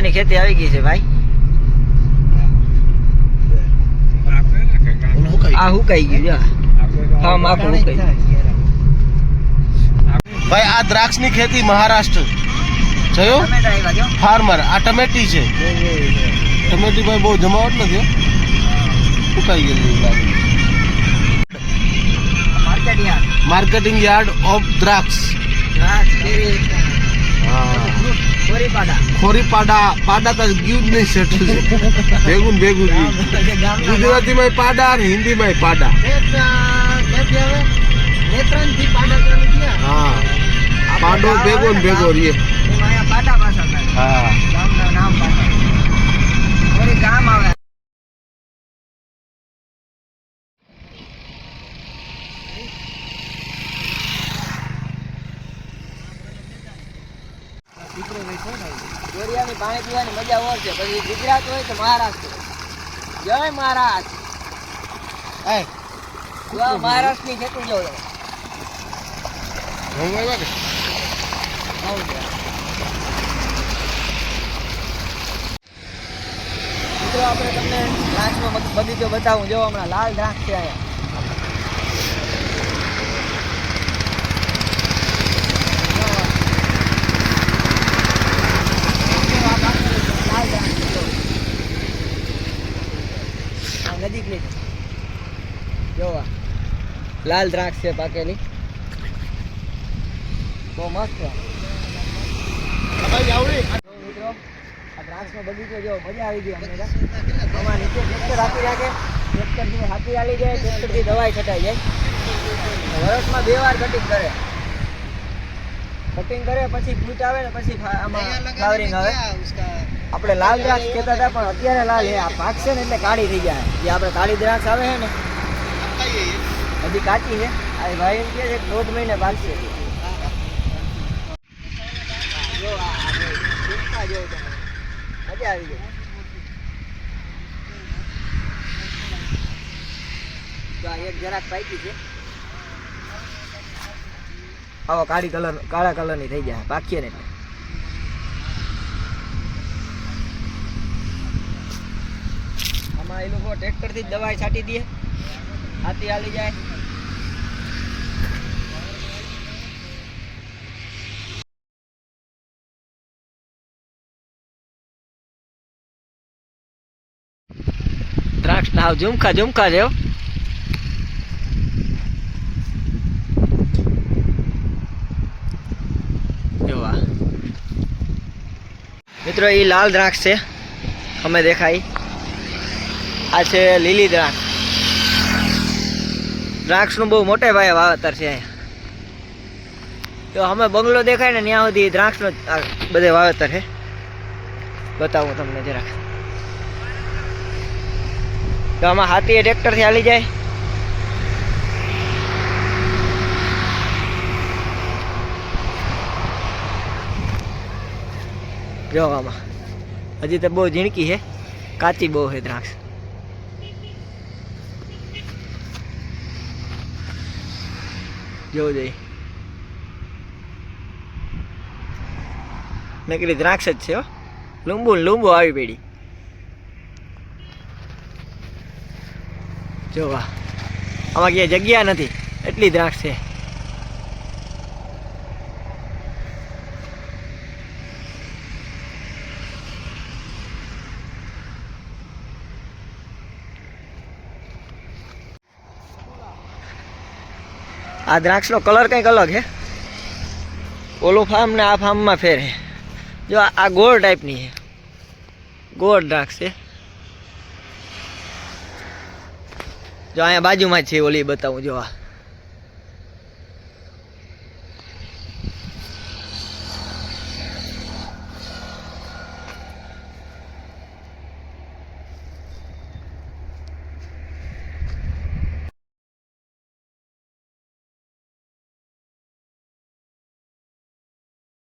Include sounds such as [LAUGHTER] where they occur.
દ્રાક્ષની ખેતી આવી ગઈ છે ભાઈ. આ હુકાઈ ગયું ફાર્મ આખું હુકાઈ ભાઈ આ દ્રાક્ષની ખેતી મહારાષ્ટ્ર. જોયો? ફાર્મર આ ટમેટી છે. ટમેટી ભાઈ બહુ જમાવટ નથી. સુકાઈ ગયેલી માર્કેટિંગ યાર્ડ ઓફ દ્રાક્ષ. કોરી પાડા ખોરી પાડા પાડા તો ગયું જ નહીં સેટલ છે. [LAUGHS] ભેગું ભેગું ગયું ગુજરાતીમાં પાડા અને હિન્દીમાં પાડા. હા. પાડો ભેગો ને ભેગો રીએ હા. દોરિયાની પાણી પીવાની મજા ઓર છે. પછી ગુજરાત હોય તો મહારાષ્ટ્ર. જય મહારાષ્ટ્ર. એ આ મહારાષ્ટ્રની ખેતી જો તમે. ઘઉં આવ્યા કે? આવું છે. મિત્રો આપણે તમને દ્રાક્ષનો બગીચો બતાવું. જો હમણાં લાલ દ્રાક્ષ છે અહીંયા જો આ. જો આ પાકેલી છે, લાલ દ્રાક્ષ છે, જો. આ નજીક લઈ જાઓ. જો આ. લાલ દ્રાક્ષ છે પાકેલી. બહુ મસ્ત છે. મિત્રો આ દ્રાક્ષનો બગીચો જો મજા આવી ગઈ અમને આમાં નીચે ટ્રેક્ટર હાથી રાખે. ટ્રેક્ટરથી હાથી હાલી જાય ટ્રેક્ટરથી દવાઈ છટાઈ જાય. વર્ષમાં બે વાર કટિંગ કરે. કટિંગ કરે પછી ફૂટ આવે ને પછી આમાં ફ્લાવરિંગ આવે. આપણે લાલ દ્રાક્ષ કહેતા હતા પણ અત્યારે લાલ છે. આ પાકશે ને એટલે કાળી થઈ જાય જે આપણે કાળી દ્રાક્ષ આવે છે ને હજી કાચી છે. આ ભાઈ એમ કહે છે દોઢ મહિને પાકશે. મજા આવી ગઈ. એક જરાક પાકી છે. આવો કાળી કલર, કાળા કલરની થઈ જાય. પાકીએ ને એટલે. આમાં એ લોકો ટ્રેક્ટરથી જ દવાઈ છાંટી દે. હાથી હાલી જાય. દ્રાક્ષ ના ઝુમખા ઝુમખા છે જોવા મિત્રો એ લાલ દ્રાક્ષ છે, અમે દેખાય. આ છે લીલી દ્રાક્ષ. દ્રાક્ષનું બહુ મોટે ભાઈ વાવેતર છે અહીંયા. તો અમે બંગલો દેખાય ને, ત્યાં સુધી દ્રાક્ષનો બધે વાવેતર છે. બતાવું તમને જરાક. તો આમાં હાથી ટ્રેક્ટરથી હાલી જાય. જો આમાં. હજી તો બહુ ઝીણકી છે. કાચી બહુ છે દ્રાક્ષ. જોવું જોઈએ. નકરી દ્રાક્ષ જ છે લીંબુ લીંબુ આવી પડી. જોવા. આમાં ક્યાંય જગ્યા નથી. એટલી દ્રાક્ષ છે. આ દ્રાક્ષનો કલર કંઈક અલગ છે. ઓલું ફાર્મ ને આ ફાર્મમાં ફેર હે જો આ ગોળ ટાઈપની છે. ગોળ દ્રાક્ષ છે. જો અહીંયા બાજુમાં છે ઓલી બતાવું જો આ.